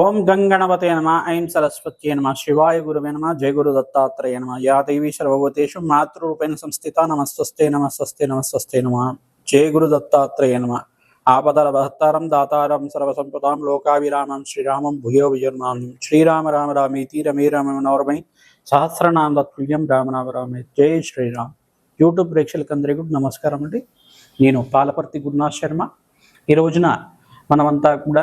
ఓం గంగణపతే నమ ఐం సరస్వత్యే నమ శివాయ గురువే నమ జయ గురు దత్తాత్రేయ నమ యా దేవీ సర్వభూతేషు మాతృరూపేణ సంస్థిత నమస్వస్తే నమస్వస్తే నమస్వస్తే నమ జయ గురు దత్తాత్రేయ నమ. ఆపదల భక్తారం దాతారం సర్వసంపదాం లోకావిరామం శ్రీరామం భూయో విజర్మాం శ్రీరామ రామ రామేతి రమే రామ మనోరమై సహస్రనామ తత్తుల్యం రామనామ రామే జై శ్రీరామ్. యూట్యూబ్ ప్రేక్షకులందరికీ నమస్కారం అండి. నేను పాలపర్తి గురునాథ్ శర్మ. ఈ రోజున మనమంతా కూడా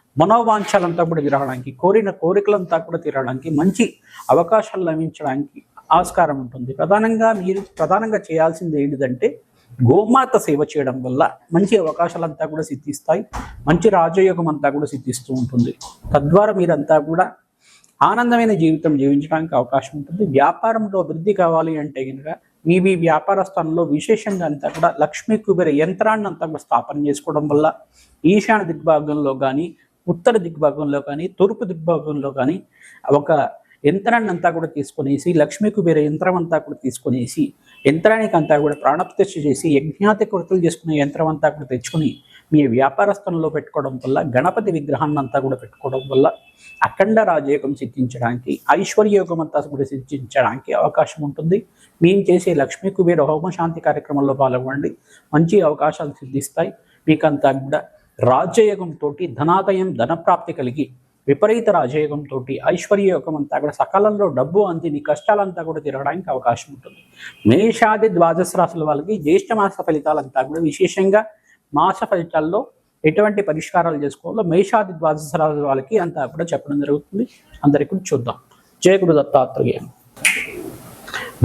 మనోవాంఛలంతా కూడా తిరగడానికి కోరిన కోరికలంతా కూడా తీరడానికి మంచి అవకాశాలు లభించడానికి ఆస్కారం ఉంటుంది. ప్రధానంగా మీరు ప్రధానంగా చేయాల్సింది ఏంటిదంటే గోమాత సేవ చేయడం వల్ల మంచి అవకాశాలంతా కూడా సిద్ధిస్తాయి మంచి రాజయోగం అంతా కూడా సిద్ధిస్తూ ఉంటుంది. తద్వారా మీరంతా కూడా ఆనందమైన జీవితం జీవించడానికి అవకాశం ఉంటుంది. వ్యాపారంలో అభివృద్ధి కావాలి అంటే కనుక మీ మీ వ్యాపార స్థానంలో విశేషంగా అంతా కూడా లక్ష్మీ కుబేర యంత్రాన్ని అంతా కూడా స్థాపన చేసుకోవడం వల్ల ఈశాన్య దిగ్భాగంలో కానీ ఉత్తర దిగ్భాగంలో కానీ తూర్పు దిగ్భాగంలో కానీ ఒక యంత్రాన్ని అంతా కూడా తీసుకునేసి లక్ష్మీ కుబేర యంత్రం అంతా కూడా తీసుకునేసి యంత్రానికి అంతా కూడా ప్రాణప్రతిష్ఠ చేసి యజ్ఞాతి కృతులు చేసుకునే యంత్రం అంతా కూడా తెచ్చుకొని మీ వ్యాపార స్థలంలో పెట్టుకోవడం వల్ల గణపతి విగ్రహాన్ని అంతా కూడా పెట్టుకోవడం వల్ల అఖండ రాజయోగం సిద్ధించడానికి ఐశ్వర్యయోగం అంతా కూడా సిద్ధించడానికి అవకాశం ఉంటుంది. మేము చేసే లక్ష్మీ కుబేర హోమ శాంతి కార్యక్రమంలో పాల్గొనండి. మంచి అవకాశాలు సిద్ధిస్తాయి. మీకంతా కూడా రాజ్యయోగంతో ధనాదయం ధనప్రాప్తి కలిగి విపరీత రాజయోగంతో ఐశ్వర్యయోగం అంతా కూడా సకాలంలో డబ్బు అంది నీ కష్టాలంతా కూడా తిరగడానికి అవకాశం ఉంటుంది. మేషాది ద్వాదశ రాశుల వాళ్ళకి జ్యేష్ఠ మాస ఫలితాలంతా కూడా విశేషంగా మాస ఫలితాల్లో ఎటువంటి పరిష్కారాలు చేసుకోవాలో మేషాది ద్వాదశ రాశుల వాళ్ళకి అంతా కూడా చెప్పడం జరుగుతుంది. అందరికీ చూద్దాం. జయగురు దత్తాత్రేయ.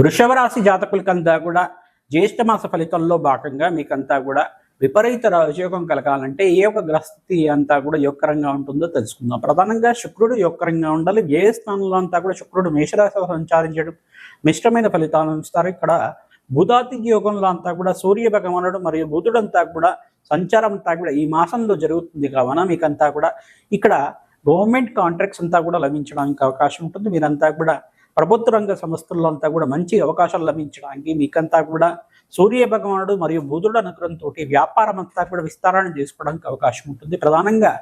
వృషభ రాశి జాతకులకంతా కూడా జ్యేష్ఠ మాస ఫలితంలో భాగంగా మీకంతా కూడా విపరీత రాజయోగం కలగాలంటే ఏ ఒక గ్రహస్థితి అంతా కూడా యొక్కరంగా ఉంటుందో తెలుసుకుందాం. ప్రధానంగా శుక్రుడు యొక్కరంగా ఉండాలి. ఏ స్థానంలో అంతా కూడా శుక్రుడు మేషరాశి సంచారించడం మిశ్రమైన ఫలితాలను ఇస్తారు. ఇక్కడ బుధాతి యోగంలో అంతా కూడా సూర్య భగవానుడు మరియు బుధుడంతా కూడా సంచారం అంతా కూడా ఈ మాసంలో జరుగుతుంది కావున మీకంతా కూడా ఇక్కడ గవర్నమెంట్ కాంట్రాక్ట్స్ అంతా కూడా లభించడానికి అవకాశం ఉంటుంది. మీరంతా కూడా ప్రభుత్వ రంగ సంస్థల్లో అంతా కూడా మంచి అవకాశాలు లభించడానికి మీకంతా కూడా సూర్య భగవానుడు మరియు బుధుడు అనుగ్రహంతో వ్యాపారం అంతా కూడా విస్తారణ చేసుకోవడానికి అవకాశం ఉంటుంది. ప్రధానంగా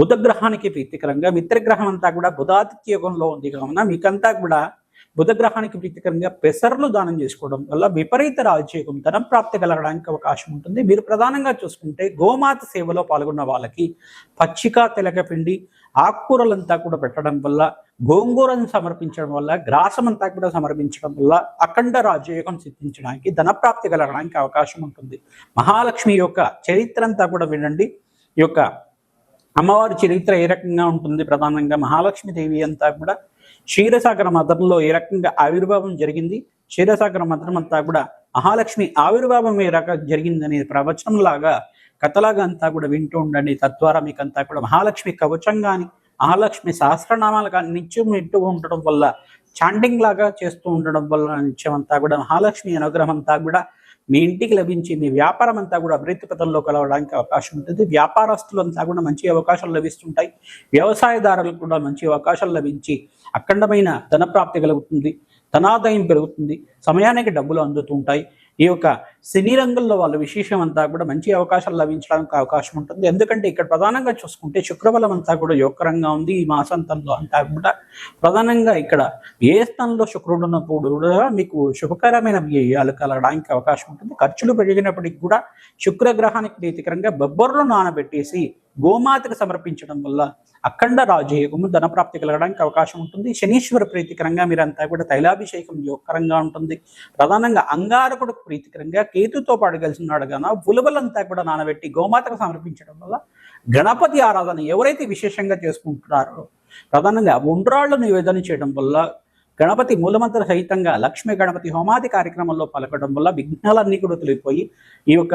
బుధ గ్రహానికి ప్రీతికరంగా మిత్రగ్రహం అంతా కూడా బుధాతిథ్య యుగంలో ఉంది. కావున మీకంతా కూడా బుధగ్రహానికి ప్రీతికరంగా పెసర్లు దానం చేసుకోవడం వల్ల విపరీత రాజయోగం ధనం ప్రాప్తి కలగడానికి అవకాశం ఉంటుంది. మీరు ప్రధానంగా చూసుకుంటే గోమాత సేవలో పాల్గొన్న వాళ్ళకి పచ్చిక తెలకపిండి ఆకుకూరలంతా కూడా పెట్టడం వల్ల గోంగూరను సమర్పించడం వల్ల గ్రాసం అంతా కూడా సమర్పించడం వల్ల అఖండ రాజయోగం సిద్ధించడానికి ధనప్రాప్తి కలగడానికి అవకాశం ఉంటుంది. మహాలక్ష్మి యొక్క చరిత్ర అంతా కూడా వినండి. ఈ యొక్క అమ్మవారి చరిత్ర ఏ రకంగా ఉంటుంది? ప్రధానంగా మహాలక్ష్మి దేవి అంతా కూడా క్షీరసాగర మతంలో ఏ రకంగా ఆవిర్భావం జరిగింది? క్షీరసాగర మతం అంతా కూడా మహాలక్ష్మి ఆవిర్భావం ఏ రకంగా జరిగిందనే ప్రవచనం లాగా కథలాగా అంతా కూడా వింటూ ఉండండి. తద్వారా మీకు అంతా కూడా మహాలక్ష్మి కవచం కానీ మహాలక్ష్మి సహస్రనామాలు కానీ నిత్యం వింటూ ఉండడం వల్ల చాంటింగ్ లాగా చేస్తూ ఉండడం వల్ల నిత్యం అంతా కూడా మహాలక్ష్మి అనుగ్రహం అంతా కూడా మీ ఇంటికి లభించి మీ వ్యాపారం అంతా కూడా అభివృద్ధి పథంలో కలవడానికి అవకాశం ఉంటుంది. వ్యాపారస్తులు అంతా కూడా మంచి అవకాశాలు లభిస్తుంటాయి. వ్యవసాయదారులకు కూడా మంచి అవకాశాలు లభించి అఖండమైన ధన ప్రాప్తి కలుగుతుంది. ధనాదాయం పెరుగుతుంది. సమయానికి డబ్బులు అందుతుంటాయి. ఈ యొక్క సినీ రంగంలో వాళ్ళ విశేషం అంతా కూడా మంచి అవకాశాలు లభించడానికి అవకాశం ఉంటుంది. ఎందుకంటే ఇక్కడ ప్రధానంగా చూసుకుంటే శుక్రబలం అంతా కూడా యోగకరంగా ఉంది. ఈ మాసాంతంలో అంతా కూడా ప్రధానంగా ఇక్కడ ఏ స్థానంలో శుక్రుడు ఉన్నప్పుడు కూడా మీకు శుభకరమైన వ్యయాలు కలగడానికి అవకాశం ఉంటుంది. ఖర్చులు పెరిగినప్పటికీ కూడా శుక్రగ్రహానికి ప్రీతికరంగా బొబ్బర్లు నానబెట్టేసి గోమాతకు సమర్పించడం వల్ల అఖండ రాజయోగము ధనప్రాప్తి కలగడానికి అవకాశం ఉంటుంది. శనీశ్వర ప్రీతికరంగా మీరంతా కూడా తైలాభిషేకం యోగకరంగా ఉంటుంది. ప్రధానంగా అంగారకుడు ప్రీతికరంగా కేతుతో పాటు కలిసినాడు ఉన్నాడు గాన ఉలువలంతా కూడా నానబెట్టి గోమాతకు సమర్పించడం వల్ల గణపతి ఆరాధన ఎవరైతే విశేషంగా చేసుకుంటున్నారో ప్రధానంగా ఉండ్రాళ్ళు నివేదన చేయడం వల్ల గణపతి మూలమంత్ర సహితంగా లక్ష్మీ గణపతి హోమాది కార్యక్రమంలో పలకడం వల్ల విఘ్నాలన్నీ కూడా తొలగిపోయి ఈ యొక్క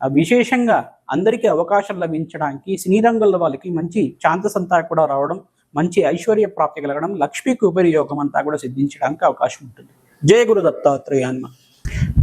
విశేషంగా అందరికీ అవకాశం లభించడానికి సినీ రంగంలో వాళ్ళకి మంచి ఛాన్సెస్ అంతా కూడా రావడం మంచి ఐశ్వర్య ప్రాప్తి కలగడం లక్ష్మీ కుబేరి యోగం అంతా కూడా సిద్ధించడానికి అవకాశం ఉంటుంది. జయ గురు దత్తాత్రేయాన్మ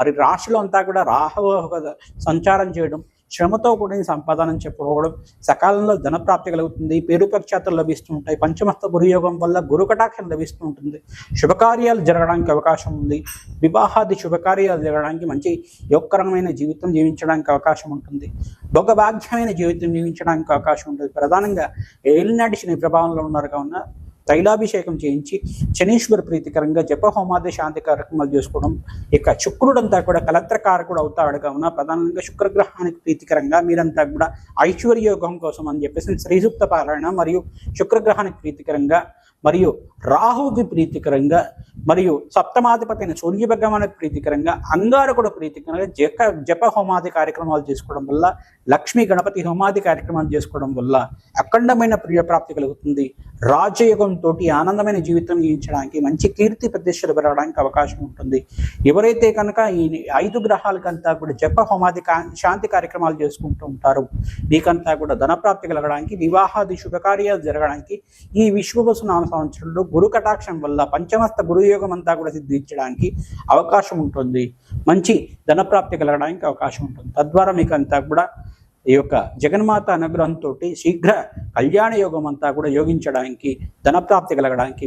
మరి రాశిలో అంతా కూడా రాహవ సంచారం చేయడం శ్రమతో కూడిన సంపాదన చెప్పుకోవడం సకాలంలో ధనప్రాప్తి కలుగుతుంది పేరు ప్రఖ్యాతలు లభిస్తూ ఉంటాయి పంచమస్త గురుయోగం వల్ల గురు కటాక్షం లభిస్తూ ఉంటుంది శుభకార్యాలు జరగడానికి అవకాశం ఉంది వివాహాది శుభకార్యాలు జరగడానికి మంచి యోగకరమైన జీవితం జీవించడానికి అవకాశం ఉంటుంది భోగభాగ్యమైన జీవితం జీవించడానికి అవకాశం ఉంటుంది. ప్రధానంగా ఏలినాటి శని ప్రభావంలో ఉన్నారు. కావున తైలాభిషేకం చేయించి శనీశ్వర ప్రీతికరంగా జప హోమాది శాంతి కార్యక్రమాలు చేసుకోవడం ఇక శుక్రుడంతా కూడా కలత్రకారకుడు అవుతాడు కావున ప్రధానంగా శుక్రగ్రహానికి ప్రీతికరంగా మీరంతా కూడా ఐశ్వర్యోగం కోసం అని చెప్పేసి శ్రీసూక్త పారాయణ మరియు శుక్రగ్రహానికి ప్రీతికరంగా మరియు రాహువుకి ప్రీతికరంగా మరియు సప్తమాధిపతి అయిన సూర్య భగవానికి ప్రీతికరంగా అంగారకుడు ప్రీతికరంగా జక జప హోమాది కార్యక్రమాలు చేసుకోవడం వల్ల లక్ష్మీ గణపతి హోమాది కార్యక్రమాలు చేసుకోవడం వల్ల అఖండమైన ప్రియప్రాప్తి కలుగుతుంది. రాజయోగంతో ఆనందమైన జీవితం జీవించడానికి మంచి కీర్తి ప్రతిష్టలు పెరగడానికి అవకాశం ఉంటుంది. ఎవరైతే కనుక ఈ ఐదు గ్రహాలకంతా కూడా జప హోమాది కా- శాంతి కార్యక్రమాలు చేసుకుంటూ ఉంటారు మీకంతా కూడా ధనప్రాప్తి కలగడానికి వివాహాది శుభకార్యాలు జరగడానికి ఈ విశ్వవసు నామ సంవత్సరంలో గురు కటాక్షం వల్ల పంచమస్త గురుయోగం అంతా కూడా సిద్ధించడానికి అవకాశం ఉంటుంది. మంచి ధనప్రాప్తి కలగడానికి అవకాశం ఉంటుంది. తద్వారా మీకంతా కూడా ఈ యొక్క జగన్మాత అనుగ్రహంతో శీఘ్ర కళ్యాణ యోగం అంతా కూడా యోగించడానికి ధనప్రాప్తి కలగడానికి